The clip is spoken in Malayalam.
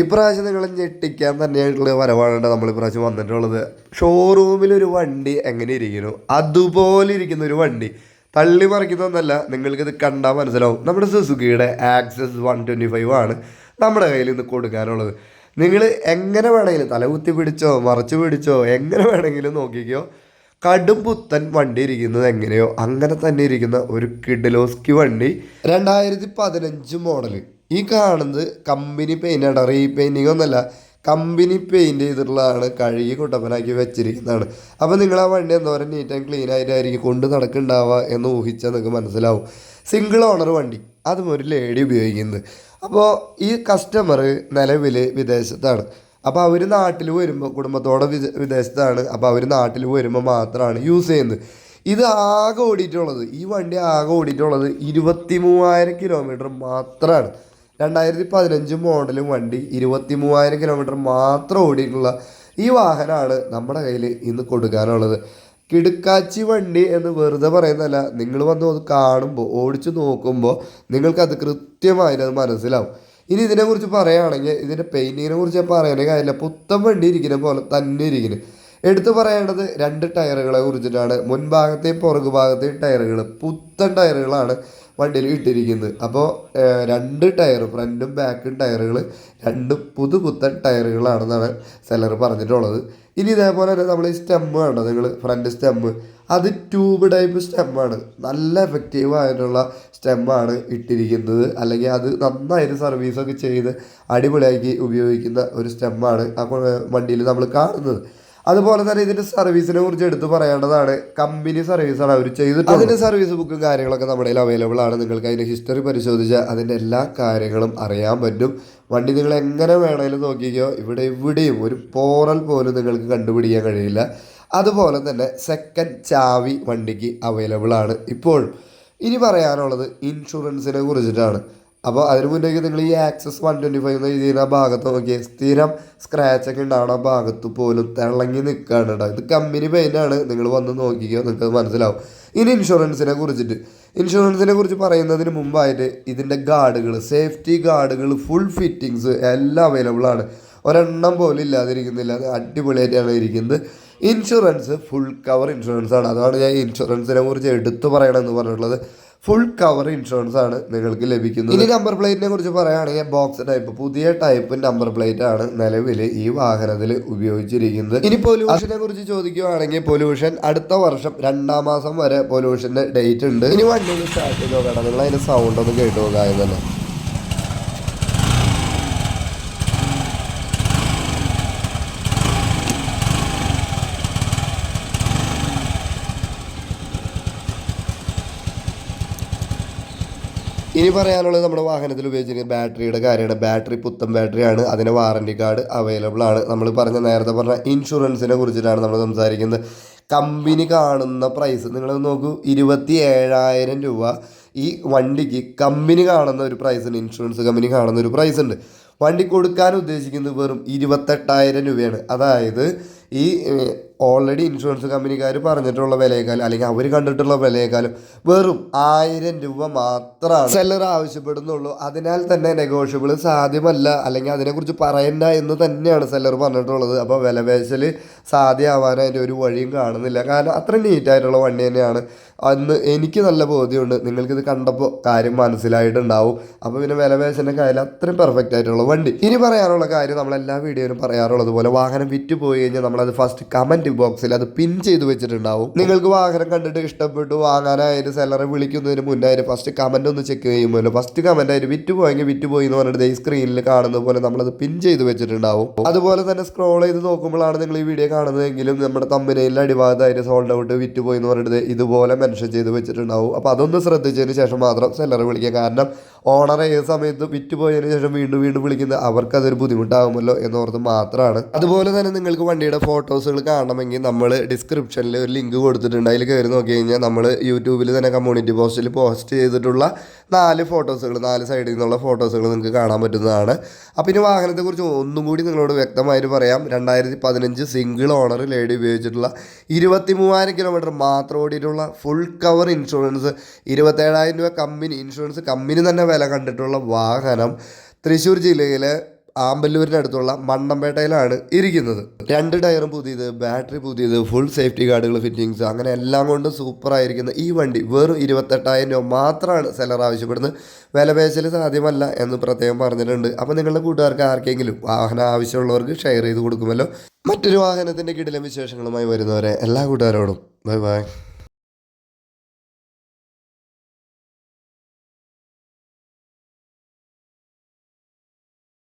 ഇപ്രാവശ്യം നിങ്ങളെ ഞെട്ടിക്കാൻ തന്നെയായിട്ടുള്ള വരവാണ് നമ്മൾ ഇപ്രാവശ്യം വന്നിട്ടുള്ളത്. ഷോറൂമിൽ ഒരു വണ്ടി എങ്ങനെ ഇരിക്കുന്നു? അതുപോലെ ഇരിക്കുന്ന ഒരു വണ്ടി. തള്ളി മറിക്കുന്നൊന്നല്ല നിങ്ങൾക്കിത് കണ്ടാൽ മനസ്സിലാവും. നമ്മുടെ സുസുക്കിയുടെ ആക്സസ് വൺ ട്വന്റി ഫൈവ് ആണ് നമ്മുടെ കയ്യിൽ ഇന്ന് കൊടുക്കാനുള്ളത്. നിങ്ങൾ എങ്ങനെ വേണമെങ്കിലും തലകുത്തി പിടിച്ചോ മറച്ചു പിടിച്ചോ എങ്ങനെ വേണമെങ്കിലും നോക്കിക്കോ. കടും പുത്തൻ വണ്ടി ഇരിക്കുന്നത് എങ്ങനെയോ. അങ്ങനെ തന്നെ ഇരിക്കുന്ന ഒരു കിഡലോസ്കി വണ്ടി. രണ്ടായിരത്തി പതിനഞ്ച് മോഡൽ ഈ കാണുന്നത് കമ്പനി പെയിന്റാണ് റീപെയിന്റിംഗ് ഒന്നല്ല കമ്പനി പെയിന്റ് ചെയ്തിട്ടുള്ളതാണ് കഴുകി കുട്ടപ്പനാക്കി വെച്ചിരിക്കുന്നതാണ്. അപ്പോൾ നിങ്ങൾ ആ വണ്ടി എന്താ പറയുക നീറ്റ് ആൻഡ് ക്ലീൻ ആയിട്ടായിരിക്കും കൊണ്ട് നടക്കുന്നുണ്ടാവുക എന്ന് ഊഹിച്ചാൽ നിങ്ങൾക്ക് മനസ്സിലാവും. സിംഗിൾ ഓണർ വണ്ടി അതും ഒരു ലേഡി ഉപയോഗിക്കുന്നത്. അപ്പോൾ ഈ കസ്റ്റമർ നിലവിൽ വിദേശത്താണ്. അപ്പോൾ അവർ നാട്ടിൽ വരുമ്പോൾ കുടുംബത്തോടെ വിദ വിദേശത്താണ്. അപ്പോൾ അവർ നാട്ടിൽ വരുമ്പോൾ മാത്രമാണ് യൂസ് ചെയ്യുന്നത്. ഇത് ആകെ ഓടിയിട്ടുള്ളത് ഈ വണ്ടി ആകെ ഓടിയിട്ടുള്ളത് ഇരുപത്തി മൂവായിരം കിലോമീറ്റർ മാത്രമാണ് രണ്ടായിരത്തി പതിനഞ്ച് മോഡലും വണ്ടി ഇരുപത്തി മൂവായിരം കിലോമീറ്റർ മാത്രം ഓടിയിട്ടുള്ള ഈ വാഹനമാണ് നമ്മുടെ കയ്യിൽ ഇന്ന് കൊടുക്കാനുള്ളത്. കിടുക്കാച്ചി വണ്ടി എന്ന് വെറുതെ പറയുന്നതല്ല നിങ്ങൾ വന്ന് അത് കാണുമ്പോൾ ഓടിച്ചു നോക്കുമ്പോൾ നിങ്ങൾക്കത് കൃത്യമായിട്ട് അത് മനസ്സിലാവും. ഇനി ഇതിനെക്കുറിച്ച് പറയുകയാണെങ്കിൽ ഇതിന്റെ പെയിന്റിങ്ങിനെ കുറിച്ച് ഞാൻ പറയാനേ കാര്യമില്ല. പുത്തൻ വണ്ടി ഇരിക്കുന്ന പോലെ തന്നെ ഇരിക്കുന്നു. എടുത്തു പറയേണ്ടത് രണ്ട് ടയറുകളെ കുറിച്ചിട്ടാണ്. മുൻഭാഗത്തെയും പുറകു ഭാഗത്തെയും ടയറുകൾ പുത്തൻ ടയറുകളാണ് വണ്ടിയിൽ ഇട്ടിരിക്കുന്നത്. അപ്പോൾ രണ്ട് ടയർ ഫ്രണ്ടും ബാക്കും ടയറുകൾ രണ്ടും പുതു പുത്തൻ ടയറുകളാണെന്നാണ് സെല്ലർ പറഞ്ഞിട്ടുള്ളത്. ഇനി ഇതേപോലെ തന്നെ നമ്മൾ ഈ സ്റ്റെമ്മ് കണ്ടോ നിങ്ങൾ ഫ്രണ്ട് സ്റ്റെമ്മ് അത് ട്യൂബ് ടൈപ്പ് സ്റ്റെമ്മാണ് നല്ല എഫക്റ്റീവ് ആയിട്ടുള്ള സ്റ്റെമ്മാണ് ഇട്ടിരിക്കുന്നത്. അല്ലെങ്കിൽ അത് നന്നായിട്ട് സർവീസൊക്കെ ചെയ്ത് അടിപൊളിയാക്കി ഉപയോഗിക്കുന്ന ഒരു സ്റ്റെമ്മാണ് ആ വണ്ടിയിൽ നമ്മൾ കാണുന്നത്. അതുപോലെ തന്നെ ഇതിന്റെ സർവീസിനെ കുറിച്ച് എടുത്തു പറയേണ്ടതാണ്. കമ്പനി സർവീസാണ് അവർ ചെയ്തിട്ടുള്ളത്. അതിന്റെ സർവീസ് ബുക്കും കാര്യങ്ങളൊക്കെ നമ്മുടെ അവൈലബിൾ ആണ്. നിങ്ങൾക്ക് അതിന്റെ ഹിസ്റ്ററി പരിശോധിച്ചാൽ അതിന്റെ എല്ലാ കാര്യങ്ങളും അറിയാൻ പറ്റും. വണ്ടി നിങ്ങൾ എങ്ങനെ വേണമെങ്കിലും നോക്കിക്കോ. ഇവിടെ ഇവിടെയും ഒരു പോറൽ പോലും നിങ്ങൾക്ക് കണ്ടുപിടിക്കാൻ കഴിയില്ല. അതുപോലെ തന്നെ സെക്കൻഡ് ചാവി വണ്ടിക്ക് അവൈലബിൾ ആണ്. ഇപ്പോൾ ഇനി പറയാനുള്ളത് ഇൻഷുറൻസിനെ കുറിച്ചിട്ടാണ്. അപ്പോൾ അതിന് മുന്നേക്ക് നിങ്ങൾ ഈ ആക്സസ് വൺ ട്വന്റി ഫൈവ് എന്ന് എഴുതിയ ഭാഗത്ത് നോക്കിയാൽ സ്ഥിരം സ്ക്രാച്ച് ഒക്കെ ഉണ്ടാവുന്ന ആ ഭാഗത്ത് പോലും തിളങ്ങി നിൽക്കുകയാണ് കേട്ടോ. ഇത് കമ്പനി പെയിന്റാണ് നിങ്ങൾ വന്ന് നോക്കിക്കോ നിങ്ങൾക്ക് മനസ്സിലാവും. ഇനി ഇൻഷുറൻസിനെ കുറിച്ചിട്ട്. ഇൻഷുറൻസിനെ കുറിച്ച് പറയുന്നതിന് മുമ്പായിട്ട് ഇതിന്റെ ഗാർഡുകൾ സേഫ്റ്റി ഗാർഡുകൾ ഫുൾ ഫിറ്റിങ്സ് എല്ലാം അവൈലബിൾ ആണ്. ഒരെണ്ണം പോലും ഇല്ലാതിരിക്കുന്നില്ല. അടിപൊളിയായിട്ടാണ് ഇരിക്കുന്നത്. ഇൻഷുറൻസ് ഫുൾ കവർ ഇൻഷുറൻസ് ആണ്. അതാണ് ഞാൻ ഇൻഷുറൻസിനെ കുറിച്ച് എടുത്തു പറയണമെന്ന് പറഞ്ഞിട്ടുള്ളത്. ഫുൾ കവർ ഇൻഷുറൻസ് ആണ് നിങ്ങൾക്ക് ലഭിക്കുന്നത്. ഇനി നമ്പർ പ്ലേറ്റിനെ കുറിച്ച് പറയുകയാണെങ്കിൽ ബോക്സ് ടൈപ്പ് പുതിയ ടൈപ്പ് നമ്പർ പ്ലേറ്റ് ആണ് നിലവിൽ ഈ വാഹനത്തിൽ ഉപയോഗിച്ചിരിക്കുന്നത്. ഇനി പൊല്യൂഷനെ കുറിച്ച് ചോദിക്കുകയാണെങ്കിൽ പൊല്യൂഷൻ അടുത്ത വർഷം രണ്ടാം മാസം വരെ പൊല്യൂഷന്റെ ഡേറ്റ് ഉണ്ട്. ഇനി വണ്ടി സ്റ്റാർട്ട് ചെയ്തോ കടന്നുള്ള അതിന്റെ സൗണ്ട് ഒന്ന് കേട്ടു നോക്കാം തന്നെ. ഇനി പറയാനുള്ളത് നമ്മുടെ വാഹനത്തിൽ ഉപയോഗിച്ചിരിക്കുന്ന ബാറ്ററിയുടെ കാര്യമാണ്. ബാറ്ററി പുത്തൻ ബാറ്ററിയാണ് അതിന് വാറണ്ടി കാർഡ് അവൈലബിൾ ആണ്. നമ്മൾ പറഞ്ഞ നേരത്തെ പറഞ്ഞ ഇൻഷുറൻസിനെ കുറിച്ചിട്ടാണ് നമ്മൾ സംസാരിക്കുന്നത്. കമ്പനി കാണുന്ന പ്രൈസ് നിങ്ങൾ നോക്കൂ ഇരുപത്തി ഏഴായിരം രൂപ. ഈ വണ്ടിക്ക് കമ്പനി കാണുന്ന ഒരു പ്രൈസ് ഉണ്ട്. ഇൻഷുറൻസ് കമ്പനി കാണുന്ന ഒരു പ്രൈസ് ഉണ്ട്. വണ്ടി കൊടുക്കാൻ ഉദ്ദേശിക്കുന്നത് വെറും ഇരുപത്തെട്ടായിരം രൂപയാണ്. അതായത് ഈ ഓൾറെഡി ഇൻഷുറൻസ് കമ്പനിക്കാർ പറഞ്ഞിട്ടുള്ള വിലയേക്കാളും അല്ലെങ്കിൽ അവർ കണ്ടിട്ടുള്ള വിലയേക്കാളും വെറും ആയിരം രൂപ മാത്രമാണ് സെല്ലർ ആവശ്യപ്പെടുന്നുള്ളൂ. അതിനാൽ തന്നെ നെഗോഷ്യബിൾ സാധ്യമല്ല. അല്ലെങ്കിൽ അതിനെക്കുറിച്ച് പറയണ്ട എന്ന് തന്നെയാണ് സെല്ലർ പറഞ്ഞിട്ടുള്ളത്. അപ്പോൾ വില പേശൽ സാധ്യമാവാൻ അതിന്റെ ഒരു വഴിയും കാണുന്നില്ല. കാരണം അത്ര നീറ്റായിട്ടുള്ള വണ്ടി തന്നെയാണ്. അന്ന് എനിക്ക് നല്ല ബോധ്യമുണ്ട്. നിങ്ങൾക്കിത് കണ്ടപ്പോൾ കാര്യം മനസ്സിലായിട്ടുണ്ടാവും. അപ്പോൾ പിന്നെ വില പേശലിന്റെ കാര്യം അത്രയും പെർഫെക്റ്റ് ആയിട്ടുള്ള വണ്ടി. ഇനി പറയാനുള്ള കാര്യം നമ്മളെല്ലാ വീഡിയോയിലും പറയാറുള്ളത് പോലെ വാഹനം വിറ്റ് പോയി കഴിഞ്ഞാൽ നമ്മളത് ഫസ്റ്റ് കമന്റ് ബോക്സിൽ അത് പിൻ ചെയ്ത് വെച്ചിട്ടുണ്ടാവും. നിങ്ങൾക്ക് വാഹനം കണ്ടിട്ട് ഇഷ്ടപ്പെട്ടു വാങ്ങാനായിട്ട് സെല്ലറെ വിളിക്കുന്നതിന് മുന്നായിട്ട് ഫസ്റ്റ് കമന്റ് ഒന്ന് ചെക്ക് ചെയ്യുമല്ലോ. ഫസ്റ്റ് കമന്റ് ആയിട്ട് വിറ്റ് പോയി എന്ന് പറഞ്ഞിട്ട് ഈ സ്ക്രീനിൽ കാണുന്ന പോലെ നമ്മളത് പിൻ ചെയ്ത് വെച്ചിട്ടുണ്ടാവും. അതുപോലെ തന്നെ സ്ക്രോൾ ചെയ്ത് നോക്കുമ്പോഴാണ് നിങ്ങൾ ഈ വീഡിയോ കാണുന്നതെങ്കിലും നമ്മുടെ തമ്മിനയിലെ അടിഭാഗത്തായിട്ട് സോൾഡ് ഔട്ട് വിറ്റ് പോയി എന്ന് പറഞ്ഞിട്ട് ഇതുപോലെ മെൻഷൻ ചെയ്ത് വെച്ചിട്ടുണ്ടാവും. അപ്പോൾ അതൊന്ന് ശ്രദ്ധിച്ചതിന് ശേഷം മാത്രം സെല്ലറെ വിളിക്കുക. കാരണം ഓണർ ഏത് സമയത്ത് വിറ്റ് പോയതിന് ശേഷം വീണ്ടും വീണ്ടും വിളിക്കുന്നത് അവർക്ക് അതൊരു ബുദ്ധിമുട്ടാകുമല്ലോ എന്നോർത്ത് മാത്രമാണ്. അതുപോലെ തന്നെ നിങ്ങൾക്ക് വണ്ടിയുടെ ഫോട്ടോസുകൾ കാണണമെങ്കിൽ നമ്മൾ ഡിസ്ക്രിപ്ഷനിൽ ഒരു ലിങ്ക് കൊടുത്തിട്ടുണ്ട്. അതിൽ കയറി നോക്കി കഴിഞ്ഞാൽ നമ്മൾ യൂട്യൂബിൽ തന്നെ കമ്മ്യൂണിറ്റി പോസ്റ്റിൽ പോസ്റ്റ് ചെയ്തിട്ടുള്ള നാല് ഫോട്ടോസുകൾ നാല് സൈഡിൽ നിന്നുള്ള ഫോട്ടോസുകൾ നിങ്ങൾക്ക് കാണാൻ പറ്റുന്നതാണ്. അപ്പോൾ ഇനി വാഹനത്തെക്കുറിച്ച് ഒന്നും കൂടി നിങ്ങളോട് വ്യക്തമായിട്ട് പറയാം. രണ്ടായിരത്തി പതിനഞ്ച് സിംഗിൾ ഓണർ ലേഡി ഉപയോഗിച്ചിട്ടുള്ള ഇരുപത്തി മൂവായിരം കിലോമീറ്റർ മാത്രം ഓടിയിട്ടുള്ള ഫുൾ കവർ ഇൻഷുറൻസ് ഇരുപത്തേഴായിരം രൂപ കമ്പനി ഇൻഷുറൻസ് കമ്പനി തന്നെ വില കണ്ടിട്ടുള്ള വാഹനം തൃശ്ശൂർ ജില്ലയിലെ ആമ്പല്ലൂരിനടുത്തുള്ള മണ്ണമ്പേട്ടയിലാണ് ഇരിക്കുന്നത്. രണ്ട് ടയറും പുതിയത് ബാറ്ററി പുതിയത് ഫുൾ സേഫ്റ്റി ഗാർഡുകൾ ഫിറ്റിങ്സ് അങ്ങനെ എല്ലാം കൊണ്ടും സൂപ്പറായിരിക്കുന്ന ഈ വണ്ടി വെറും ഇരുപത്തെട്ടായിരം രൂപ മാത്രമാണ് സെലർ ആവശ്യപ്പെടുന്നത്. വില പേശൽ സാധ്യമല്ല എന്ന് പ്രത്യേകം പറഞ്ഞിട്ടുണ്ട്. അപ്പോൾ നിങ്ങളുടെ കൂട്ടുകാർക്ക് ആർക്കെങ്കിലും വാഹനം ആവശ്യമുള്ളവർക്ക് ഷെയർ ചെയ്ത് കൊടുക്കുമല്ലോ. മറ്റൊരു വാഹനത്തിന്റെ കിടിലം വിശേഷങ്ങളുമായി വരുന്നവരെ എല്ലാ കൂട്ടുകാരോടും ബൈ ബൈ.